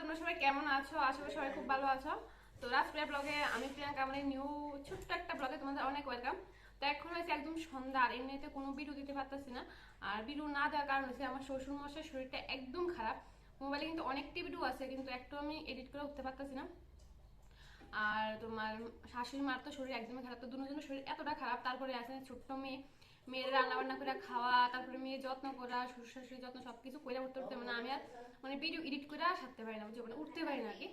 তোমরা সবাই কেমন আছো? আশা করি সবাই খুব ভালো আছো। তো রাজপ্রিয়া ব্লগে আমি প্রিয়াঙ্কা আমাদের নিউ ছোট্ট একটা ব্লগে তোমাদের অনেক ওয়েলকাম তো এখন হয়েছে একদম সন্ধ্যা, আর এমনিতে কোনো ভিডিও দিতে পারতেছি না। আর ভিডিও না দেওয়ার কারণ হচ্ছে আমার শ্বশুর মশাই শরীরটা একদম খারাপ। মোবাইলে কিন্তু অনেকটি ভিডিও আছে, কিন্তু একটু আমি এডিট করে উঠতে পারতেছি না। আর তোমার শাশুড়ি মার তো শরীর একদমই খারাপ, তো দুজনের শরীর এতটা খারাপ, তারপরে আছে ছোট্ট মেয়ে। মেয়ের রান্না বান্না করে খাওয়া, তারপরে মেয়ের যত্ন করা শ্বশুর যত্ন সব কিছু করে উঠতে উঠতে মানে আমি আর মানে ভিডিও এডিট করে সারতে পারি না, বুঝছ? মানে উঠতে পারি না আর কি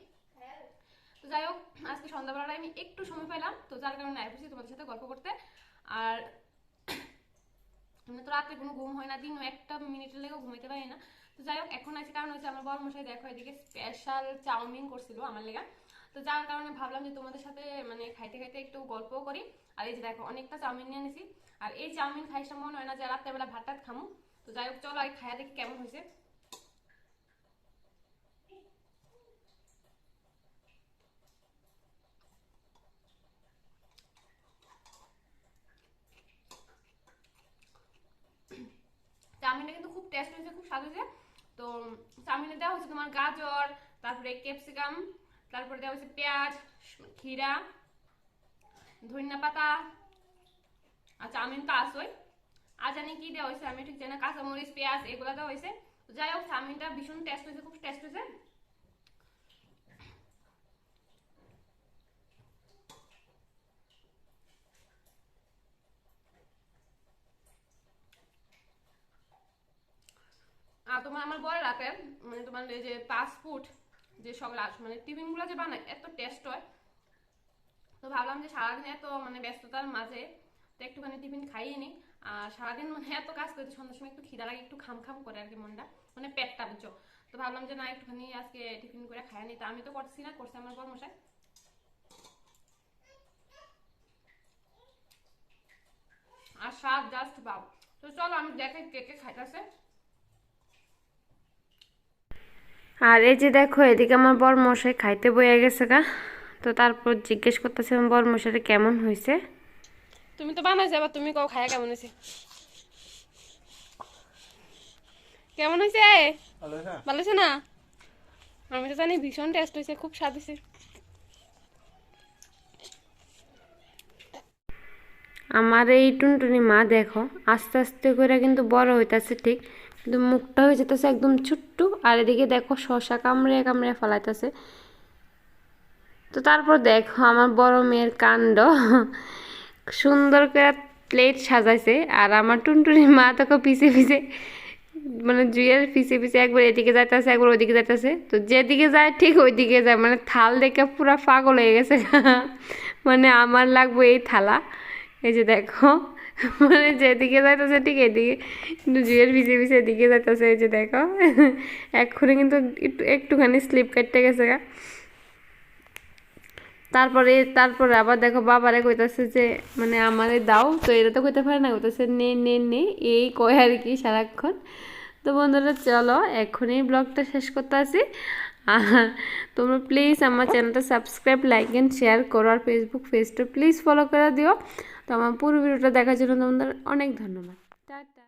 তো যাই হোক, আজকে সন্ধ্যাবেলায় আমি একটু সময় পেলাম তো যার কারণে আইসি তোমাদের সাথে গল্প করতে। আর এমনি তো রাতে কোনো ঘুম হয় না, দিন একটা মিনিটের লেগেও ঘুমাইতে পারি না। তো যাই হোক, এখন আছে কারণ হচ্ছে আমার বড় মশাই দেখো এদিকে স্পেশাল চাউমিন করছিল আমার লেগা। তো যার কারণে ভাবলাম যে তোমাদের সাথে মানে খাইতে খাইতে একটু গল্পও করি। আর এই যে দেখো, অনেকটা চাউমিন নিয়ে নিছি আর এই চাউমিন খাইসা মনে হয় না যে রাত্রেবেলা ভাত টাত খামু। তো যাই হোক, চলো আর খাইয়া দেখি কেমন হয়েছে। চাউমিনটা কিন্তু খুব টেস্ট হয়েছে, খুব স্বাদ হয়েছে। তো চাউমিনে দেওয়া হচ্ছে তোমার গাজর, তারপরে ক্যাপসিকাম তারপরে দেওয়া হয়েছে পেঁয়াজ, খিরা, ধনিয়া পাতা আর চাউমিন তো আসোই আর জানি কি দেওয়া হয়েছে, আমি ঠিক জানি কাঁচামরিচ, পেঁয়াজ, এগুলো দেওয়া হয়েছে। যাই হোক, চাউমিনটা ভীষণ টেস্ট হয়েছে, খুব টেস্ট হয়েছে। তোমার আমার বড় রাতে মানে তোমার এই যে ফুড যে রাস- মানে টিফিনগুলো যে বানায়, এত টেস্ট হয়। তো ভাবলাম যে সারাদিন এত মানে ব্যস্ততার মাঝে তো একটুখানি টিফিন খাইয়ে নিই। আর সারাদিন মানে এত কাজ করতে সন্ধ্যার সময় একটু খিদা লাগে, একটু খাম খাম করে আর কি মনটা মানে পেটটা বুঝছ। তো ভাবলাম যে না, একটুখানি আজকে টিফিন করে খাইয়ে নিই। তো আমি তো করছি না, করছে আমার বড় আর স্বাদ জাস্ট পাও তো চলো আমি দেখাই কে কে খাইতেছে। আর এই যে দেখো এদিকে আমার বর মশাই খাইতে বয়ে গেছে গা। তো তারপর জিজ্ঞেস করতেছে বর মশাইটা কেমন হয়েছে তুমি তো বানাইছো এবার তুমি কও খায়া কেমন হয়েছে কেমন হয়েছে ভালো হয়েছে না? আমি তো জানি ভীষণ টেস্ট হয়েছে খুব স্বাদ হয়েছে আমার এই টুনটুনি মা দেখো আস্তে আস্তে করে কিন্তু বড় হইতাছে ঠিক। কিন্তু মুখটা হয়ে যেতেছে একদম ছোট্ট, আর এদিকে দেখো শশা কামড়ে কামড়ে ফেলাইতেছে। তো তারপর দেখো আমার বড় মেয়ের কাণ্ড। সুন্দর করে প্লেট সাজাইছে, আর আমার টুনটুনি মা তোকে পিছে পিছে মানে জুয়ের পিছে পিছে একবার এদিকে যাইতেছে, একবার ওইদিকে যাইতেছে। তো যেদিকে যায় ঠিক ওইদিকে যায় মানে থাল দেখে পুরো পাগল হয়ে গেছে। মানে আমার লাগবে এই থালা। এই যে দেখো মানে যেদিকে যাইতেছে ঠিক এদিকে। কিন্তু জুয়ের ভিজে ভিজে এদিকে যাইতেছে, এই যে দেখো। এক্ষুনি কিন্তু একটু একটুখানি স্লিপ কাটতে গেছে গা। তারপরে তারপরে আবার দেখো বাবারে কইতাছে যে মানে আমারে দাও। তো এটা তো কইতে পারে না, কইতাছে, নে নে নে। এই কয় আর কি সারাক্ষণ। তো বন্ধুরা, চলো এখনই ব্লগটা শেষ করতে আসি। তোমরা প্লিজ আমার চ্যানেলটা সাবস্ক্রাইব লাইক অ্যান্ড শেয়ার করো, আর ফেসবুক পেজটা প্লিজ ফলো করে দিও। তো আমার পুরো ভিডিওটা দেখার জন্য তোমাদের অনেক ধন্যবাদ।